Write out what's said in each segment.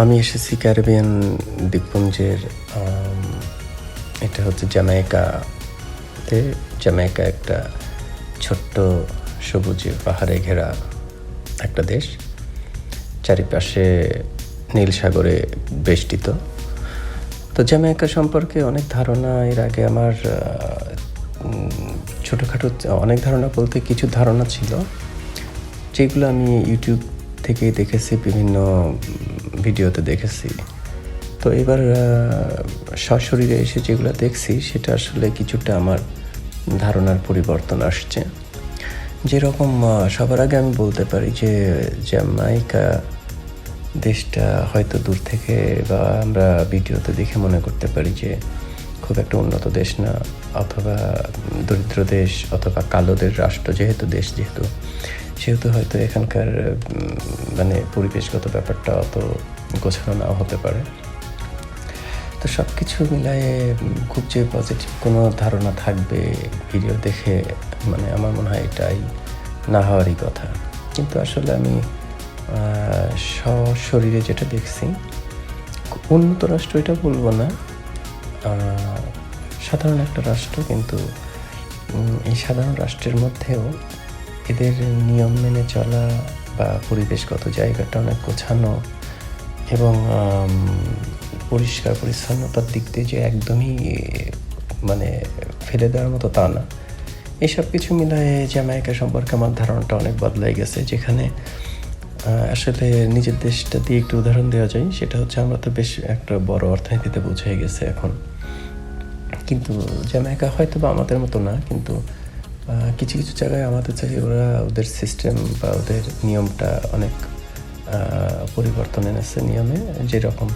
আমি এসেছি ক্যারিবিয়ান দ্বীপপুঞ্জের এটা হচ্ছে জ্যামাইকাতে। জ্যামাইকা একটা ছোট্ট সবুজে পাহাড়ে ঘেরা একটা দেশ। চারিপাশে নীল সাগরে বেষ্টিত। তো জ্যামাইকা সম্পর্কে অনেক ধারণা, এর আগে আমার ছোটোখাটো অনেক ধারণা বলতে কিছু ধারণা ছিল, যেগুলো আমি ইউটিউব থেকে দেখেছি বিভিন্ন ভিডিওতে দেখেছি। তো এবার সশরীরে এসে যেগুলো দেখছি, সেটা আসলে কিছুটা আমার ধারণার পরিবর্তন আসছে। যেরকম সবার আগে আমি বলতে পারি যে, জ্যামাইকা দেশটা হয়তো দূর থেকে বা আমরা ভিডিওতে দেখে মনে করতে পারি যে, খুব একটা উন্নত দেশ না, অথবা দরিদ্র দেশ, অথবা কালোদের রাষ্ট্র যেহেতু দেশ যেহেতু সেহেতু হয়তো এখানকার মানে পরিবেশগত ব্যাপারটা অত গোছানো নাও হতে পারে। তো সব কিছু মিলায়ে খুব যে পজিটিভ কোনো ধারণা থাকবে ভিডিও দেখে মানে আমার মনে হয় এটাই না হওয়ারই কথা। কিন্তু আসলে আমি আহ, সশরীরে যেটা দেখছি উন্নত রাষ্ট্র এটা বলব না। সাধারণ একটা রাষ্ট্র কিন্তু এই সাধারণ রাষ্ট্রের মধ্যেও এদের নিয়ম মেনে চলা বা পরিবেশগত জায়গাটা অনেক গোছানো এবং পরিষ্কার পরিচ্ছন্নতার দিক দিয়ে যে একদমই মানে ফেলে দেওয়ার মতো তা না। এসব কিছু মিলায়ে জ্যামাইকা সম্পর্কে আমার ধারণাটা অনেক বদলাই গেছে, যেখানে আসলে নিজের দেশটা দিয়ে একটু উদাহরণ দেওয়া যায়, সেটা হচ্ছে আমরা তো বেশ একটা বড় অর্থনীতিতে বোঝাই গেছে এখন। কিন্তু, জ্যামাইকা হয়তো বা আমাদের মতো না, কিন্তু কিছু কিছু জায়গায় আমাদের চাই ওরা ওদের সিস্টেম বা ওদের নিয়মটা অনেক পরিবর্তন এনেছে নিয়মে, যেরকম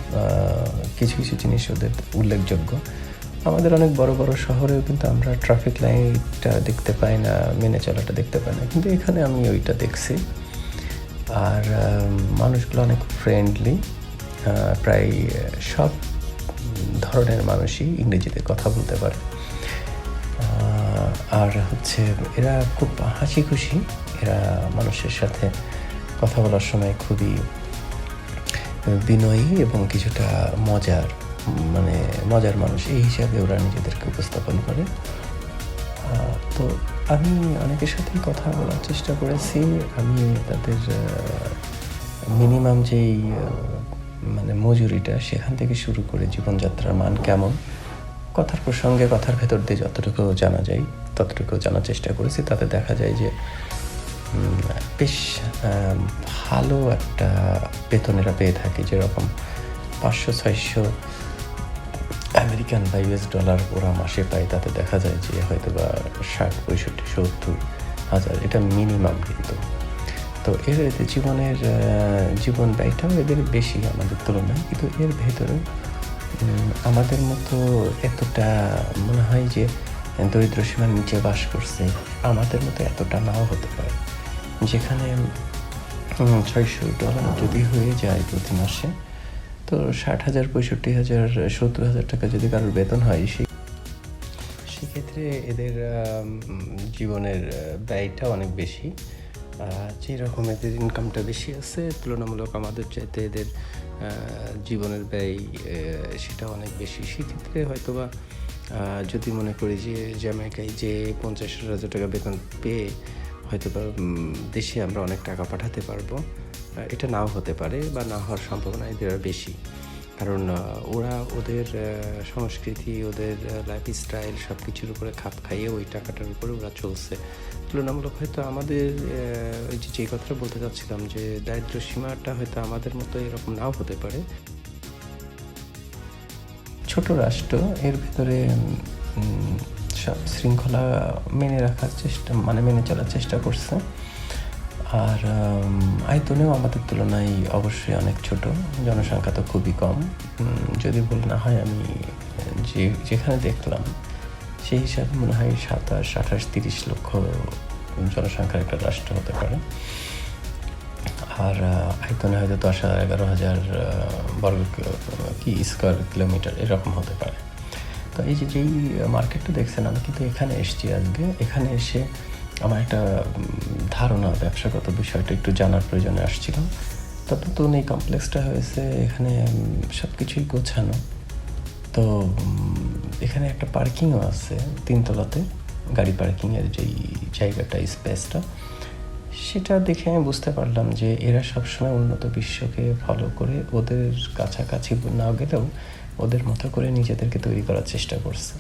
কিছু কিছু জিনিস ওদের উল্লেখযোগ্য। আমাদের অনেক বড় বড় শহরেও কিন্তু আমরা ট্রাফিক লাইটটা দেখতে পাই না, মেনে চলাটা দেখতে পাই না। কিন্তু এখানে আমি ওইটা দেখছি। আর মানুষগুলো অনেক ফ্রেন্ডলি প্রায় সব ধরনের মানুষই ইংরেজিতে কথা বলতে পারে। আর হচ্ছে এরা খুব হাসি খুশি এরা মানুষের সাথে কথা বলার সময় খুবই বিনয়ী এবং কিছুটা মজার মানে মজার মানুষ। এই হিসাবে ওরা নিজেদেরকে উপস্থাপন করে। তো আমি অনেকের সাথেই কথা বলার চেষ্টা করেছি। আমি তাদের মিনিমাম যেই মানে মজুরিটা সেখান থেকে শুরু করে জীবনযাত্রার মান কেমন কথার প্রসঙ্গে কথার ভেতর দিয়ে যতটুকু জানা যায় ততটুকু জানার চেষ্টা করেছি। তাতে দেখা যায় যে বেশ ভালো একটা বেতনেরা পেয়ে থাকে। যেরকম পাঁচশো ছয়শো আমেরিকান বা ইউএস ডলার ওরা মাসে পায়। তাতে দেখা যায় যে হয়তো বা ষাট পঁয়ষট্টি সত্তর হাজার। এটা মিনিমাম কিন্তু। তো এর জীবনের জীবন ব্যয়টাও এদের বেশি আমাদের তুলনায়। কিন্তু এর ভেতরে উম, আমাদের মতো এতটা মনে হয় যে দরিদ্র সীমার নিচে বাস করছে, আমাদের মতো এতটা নাও হতে পারে। যেখানে ছয়শো ডলার যদি হয়ে যায় প্রতি মাসে, তো ষাট হাজার, পঁয়ষট্টি হাজার, সত্তর হাজার টাকা যদি কারোর বেতন হয় সেই সেক্ষেত্রে এদের জীবনের ব্যয়টা অনেক বেশি। যেরকম এদের ইনকামটা বেশি আছে, তুলনামূলক আমাদের চাইতে এদের জীবনের ব্যয় সেটা অনেক বেশি। সেক্ষেত্রে হয়তোবা যদি মনে করি যে জ্যামাইকায় যে পঞ্চাশ হাজার টাকা বেতন পেয়ে হয়তো বা দেশে আমরা অনেক টাকা পাঠাতে পারব এটা নাও হতে পারে বা না হওয়ার সম্ভাবনা এদের বেশি। কারণ ওরা ওদের সংস্কৃতি, ওদের লাইফ স্টাইল সব কিছুর উপরে খাপ খাইয়ে ওই টাকাটার উপরে ওরা চলছে। তুলনামূলক হয়তো আমাদের ওই যে কথাটা বলতে চাচ্ছিলাম যে দারিদ্র সীমাটা হয়তো আমাদের মতো এরকম নাও হতে পারে। ছোট রাষ্ট্র, এর ভিতরে সব শৃঙ্খলা মেনে রাখার চেষ্টা মানে মেনে চলার চেষ্টা করছে। আর আয়তনেও আমাদের তুলনায় অবশ্যই অনেক ছোট। জনসংখ্যা তো খুবই কম। যদি ভুল না হয়, আমি, যে, যেখানে দেখলাম, সেই হিসাবে মনে হয় সাতাশ, আঠাশ, তিরিশ লক্ষ জনসংখ্যার একটা রাষ্ট্র হতে পারে। আর আয়তনে হয়তো দশ হাজার, এগারো হাজার বর্গ কি স্কোয়ার কিলোমিটার এরকম হতে পারে। তো এই যে, যেই মার্কেটটা দেখছেন, আমি কিন্তু এখানে এসেছি আজকে। এখানে এসে আমার একটা ধারণা, ব্যবসাগত বিষয়টা একটু জানার প্রয়োজনে আসছিল। তো নতুন এই কমপ্লেক্সটা হয়েছে, এখানে সব কিছুই গোছানো। তো এখানে একটা পার্কিংও আছে তিনতলাতে, গাড়ি পার্কিংয়ের যেই জায়গাটা স্পেসটা সেটা দেখে আমি বুঝতে পারলাম যে এরা সবসময় উন্নত বিশ্বকে ফলো করে ওদের কাছাকাছি না গেলেও ওদের মতো করে নিজেদেরকে তৈরি করার চেষ্টা করছে।